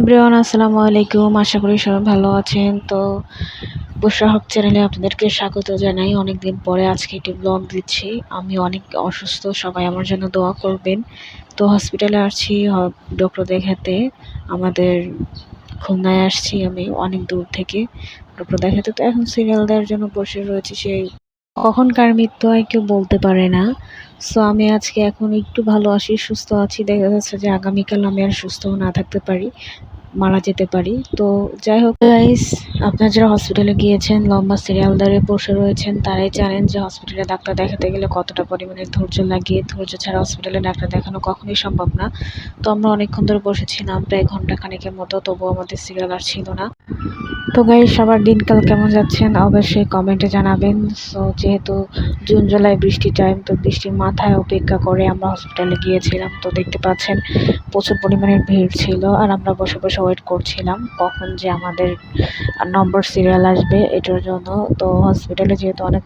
Everyone, আসসালামু আলাইকুম। আশা করি সবাই ভালো আছেন। তো বুশরা হক চ্যানেলে আপনাদেরকে স্বাগত জানাই। অনেকদিন পরে আজকে একটি ব্লগ দিচ্ছি। আমি অনেক অসুস্থ, সবাই আমার জন্য দোয়া করবেন। তো হসপিটালে আসছি ডক্টর দেখাতে আমাদের খুলনায় আসছি আমি, অনেক দূর থেকে। ডক্টর দেখাতে তো এখন সিরিয়াল দেওয়ার জন্য বসে রয়েছি। সেই কখনকার মৃত্যু হয় কেউ বলতে পারে না। সো আমি আজকে এখন একটু ভালো আছি, সুস্থ আছি। দেখা যাচ্ছে যে আগামীকাল আমি আর সুস্থ না থাকতে পারি। মারা যেতে পারি। তো যাই হোক গাইস আপনারা যারা হসপিটালে গিয়েছেন, লম্বা সিরিয়াল ধরে বসে রয়েছেন, তারাই জানেন যে হসপিটালে ডাক্তার দেখাতে গেলে কতটা পরিমাণে ধৈর্য লাগে। ধৈর্য ছাড়া হসপিটালে ডাক্তার দেখানো কখনোই সম্ভব না। তো আমরা অনেকক্ষণ ধরে বসেছিলাম, প্রায় ঘণ্টা খানেকের মতো, তবুও আমাদের সিরিয়াল আর ছিল না। তো গাই সবার দিনকাল কেমন যাচ্ছেন অবশ্যই কমেন্টে জানাবেন। সো যেহেতু জুন, জুলাই বৃষ্টি টাইম তো বৃষ্টির মাথায় অপেক্ষা করে আমরা হসপিটালে গিয়েছিলাম। তো দেখতে পাচ্ছেন প্রচুর পরিমাণের ভিড় ছিল আর আমরা বসে বসে ওয়েট করছিলাম কখন যে আমাদের নম্বর সিরিয়াল আসবে এটার জন্য। তো হসপিটালে যেহেতু অনেক